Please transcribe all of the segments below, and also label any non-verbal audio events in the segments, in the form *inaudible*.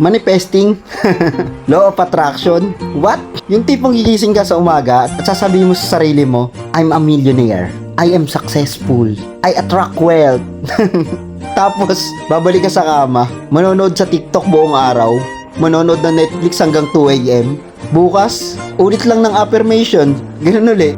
Manifesting? *laughs* Law of attraction? What? Yung tipong gigising ka sa umaga at sasabihin mo sa sarili mo, I'm a millionaire. I am successful. I attract wealth. *laughs* Tapos, babalik ka sa kama, manonood sa TikTok buong araw, manonood ng Netflix hanggang 2 a.m. Bukas, ulit lang ng affirmation. *laughs* Ganun uli.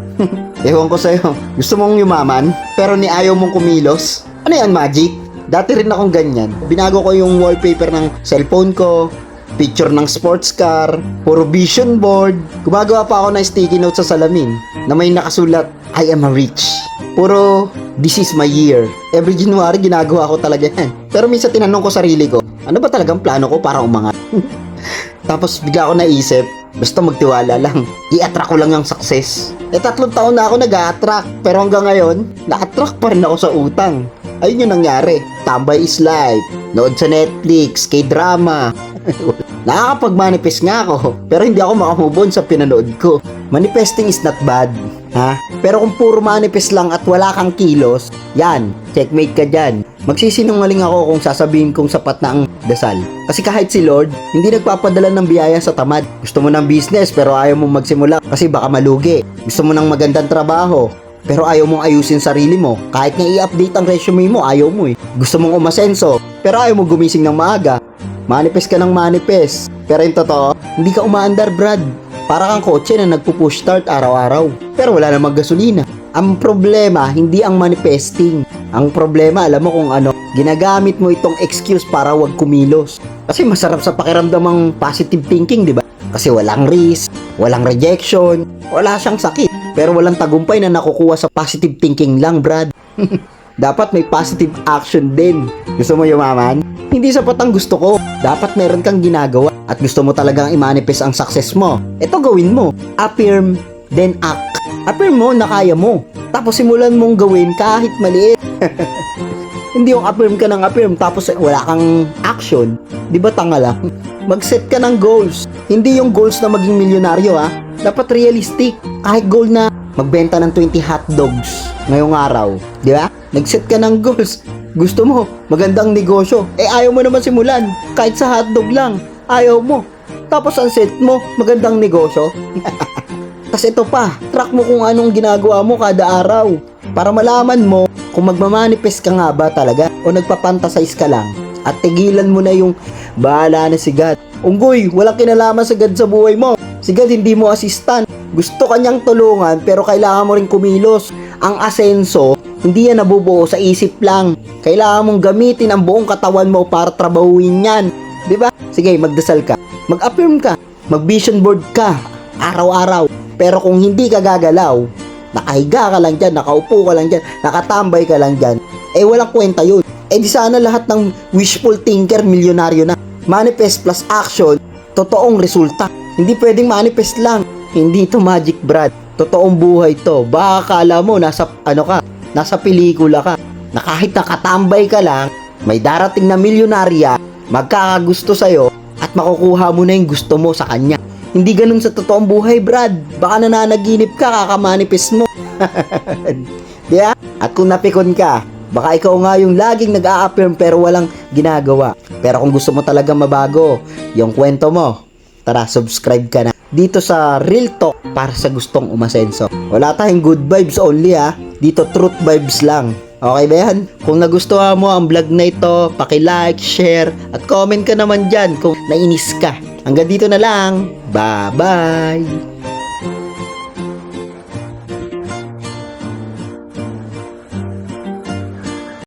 Ewan ko sa'yo. Gusto mong yumaman, pero ni ayaw mong kumilos? Ano yan, magic? Dati rin akong ganyan. Binago ko yung wallpaper ng cellphone ko, picture ng sports car, puro vision board. Gumagawa pa ako ng sticky note sa salamin na may nakasulat, I am a rich. Puro, this is my year. Every January, ginagawa ko talaga yan. Pero minsan tinanong ko sarili ko, ano ba talagang plano ko para umangat? *laughs* Tapos bigla ako naisip, basta magtiwala lang. I-attract ko lang yung success. Eh tatlong taon na ako nag-a-attract. Pero hanggang ngayon, na-attract pa rin ako sa utang. Ayun yung nangyari. Tambay is life. Nood sa Netflix, K-drama. *laughs* Nakakapag-manifest nga ako. Pero hindi ako makamove on sa pinanood ko. Manifesting is not bad. Ha? Pero kung puro manifest lang at wala kang kilos, yan, checkmate ka dyan. Magsisinungaling ako kung sasabihin kong sapat na ang dasal. Kasi kahit si Lord, hindi nagpapadala ng biyaya sa tamad. Gusto mo ng business pero ayaw mong magsimula kasi baka malugi. Gusto mo ng magandang trabaho, pero ayaw mong ayusin sarili mo. Kahit nga i-update ang resume mo, ayaw mo eh. Gusto mong umasenso, pero ayaw mo gumising ng maaga. Manifest ka ng manifest. Pero yung totoo, hindi ka umaandar, Brad. Para kang kotse na nagpo-push start araw-araw. Pero wala namang gasolina. Ang problema, hindi ang manifesting. Ang problema, alam mo kung ano, ginagamit mo itong excuse para wag kumilos. Kasi masarap sa pakiramdam ang positive thinking, di ba? Kasi walang risk, walang rejection, wala siyang sakit. Pero walang tagumpay na nakukuha sa positive thinking lang, Brad. *laughs* Dapat may positive action din. Gusto mo yumaman? Hindi sapat ang gusto ko. Dapat meron kang ginagawa at gusto mo talagang i-manifest ang success mo. Ito gawin mo. Affirm, then act. Affirm mo na kaya mo. Tapos simulan mong gawin kahit maliit. *laughs* Hindi yung affirm ka ng affirm tapos wala kang action. Di ba tanga lang? Mag-set ka ng goals. Hindi yung goals na maging milyonaryo ha. Dapat realistic. Kahit goal na magbenta ng 20 hot dogs ngayong araw. Di ba? Nag-set ka ng goals. Gusto mo, magandang negosyo. Eh ayaw mo naman simulan. Kahit sa hotdog lang. Ayaw mo. Tapos ang set mo, magandang negosyo. *laughs* Tapos ito pa, track mo kung anong ginagawa mo kada araw. Para malaman mo kung magmamanifest ka nga ba talaga o nagpapantasize ka lang. At tigilan mo na yung bahala na si God. Unggoy, walang kinalaman sa God sa buhay mo. Si God hindi mo assistant. Gusto kanyang tulungan pero kailangan mo rin kumilos. Ang asenso, hindi yan nabubuo sa isip lang. Kailangan mong gamitin ang buong katawan mo para trabahuin yan. Ba? Sige, magdasal ka. Mag-affirm ka. Mag-vision board ka. Araw-araw. Pero kung hindi ka gagalaw, nakahiga ka lang dyan, nakaupo ka lang dyan, nakatambay ka lang dyan, eh walang kwenta yun. Eh di sana lahat ng wishful thinker milyonaryo na. Manifest plus action, totoong resulta. Hindi pwedeng manifest lang. Hindi to magic brad. Totoong buhay to. Baka kala mo nasa ano ka, nasa pelikula ka. Na kahit nakatambay ka lang, may darating na milyonarya, magkakagusto sa'yo, at makukuha mo na yung gusto mo sa kanya. Hindi ganun sa totoong buhay, Brad. Baka nananaginip ka, kakamanifest mo. *laughs* Di ba? At kung napikon ka, baka ikaw nga yung laging nag-a-affirm pero walang ginagawa. Pero kung gusto mo talaga mabago, yung kwento mo, tara, subscribe ka na. Dito sa Real Talk para sa gustong umasenso. Wala tayong good vibes only ha. Dito truth vibes lang. Okay ba yan? Kung nagustuhan mo ang vlog na ito, paki-like, share, at comment ka naman dyan kung nainis ka. Hanggang dito na lang. Bye-bye!